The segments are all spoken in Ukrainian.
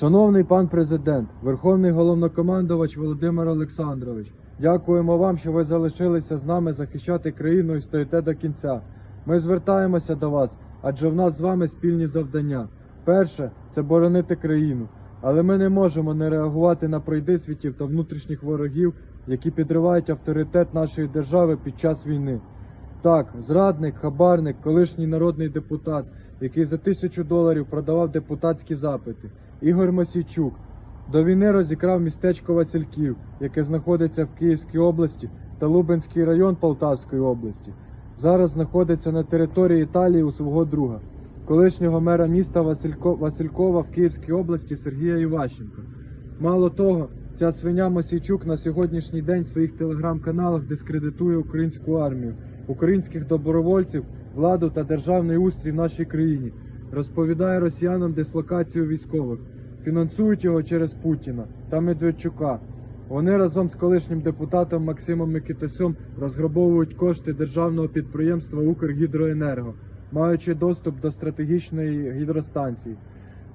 Шановний пан президент, Верховний головнокомандувач Володимир Олександрович, дякуємо вам, що ви залишилися з нами захищати країну і стоїте до кінця. Ми звертаємося до вас, адже в нас з вами спільні завдання. Перше це боронити країну. Але ми не можемо не реагувати на пройдисвітів та внутрішніх ворогів, які підривають авторитет нашої держави під час війни. Так, зрадник, хабарник, колишній народний депутат, який за тисячу доларів продавав депутатські запити. Ігор Мосійчук до війни розікрав містечко Васильків, яке знаходиться в Київській області та Лубенський район Полтавської області. Зараз знаходиться на території Італії у свого друга, колишнього мера міста Василько... Василькова в Київській області Сергія Іващенка. Мало того, ця свиня Мосійчук на сьогоднішній день в своїх телеграм-каналах дискредитує українську армію, українських добровольців, владу та державний устрій в нашій країні, розповідає росіянам дислокацію військових, фінансують його через Путіна та Медведчука. Вони разом з колишнім депутатом Максимом Микитасьом розграбовують кошти державного підприємства Укргідроенерго, маючи доступ до стратегічної гідростанції.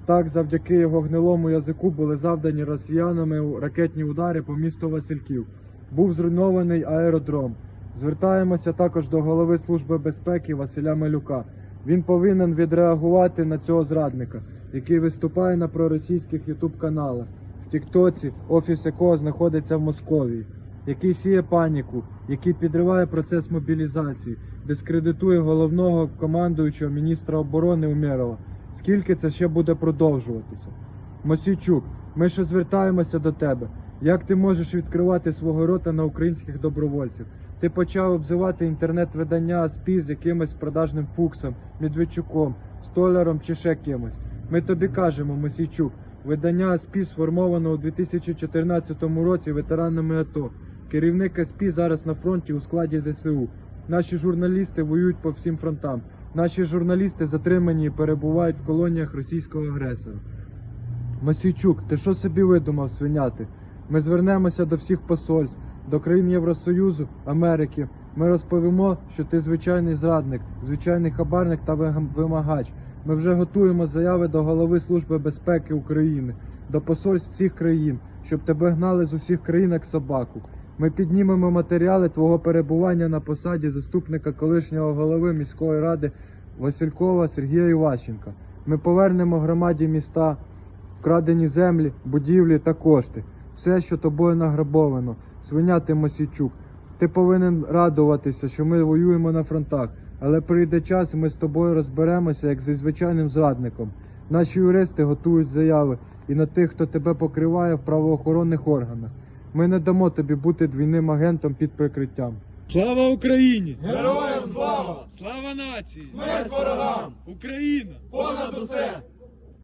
Так, завдяки його гнилому язику були завдані росіянами ракетні удари по місту Васильків. Був зруйнований аеродром. Звертаємося також до голови Служби безпеки Василя Малюка. Він повинен відреагувати на цього зрадника, який виступає на проросійських ютуб-каналах, в Тіктоці, офіс якого знаходиться в Московії, який сіє паніку, який підриває процес мобілізації, дискредитує головного командуючого міністра оборони Умєрова. Скільки це ще буде продовжуватися? Мосійчук, ми ще звертаємося до тебе. Як ти можеш відкривати свого рота на українських добровольців? Ти почав обзивати інтернет-видання СПІ з якимось продажним фуксом, Медведчуком, столяром чи ще кимось. Ми тобі кажемо, Мосійчук, видання СПІ сформовано у 2014 році ветеранами АТО. Керівник СПІ зараз на фронті у складі ЗСУ. Наші журналісти воюють по всім фронтам. Наші журналісти затримані і перебувають в колоніях російського агресора. Мосійчук, ти що собі видумав свиняти? Ми звернемося до всіх посольств, до країн Євросоюзу, Америки. Ми розповімо, що ти звичайний зрадник, звичайний хабарник та вимагач. Ми вже готуємо заяви до голови Служби безпеки України, до посольств всіх країн, щоб тебе гнали з усіх країн як собаку. Ми піднімемо матеріали твого перебування на посаді заступника колишнього голови міської ради Василькова Сергія Іващенка. Ми повернемо громаді міста вкрадені землі, будівлі та кошти. Все, що тобою награбовано. Свиня Тимосійчук, Ти повинен радуватися, що ми воюємо на фронтах, але прийде час, і ми з тобою розберемося, як зі звичайним зрадником. Наші юристи готують заяви і на тих, хто тебе покриває в правоохоронних органах. Ми не дамо тобі бути двійним агентом під прикриттям. Слава Україні! Героям слава! Слава нації! Смерть ворогам! Україна! Понад усе!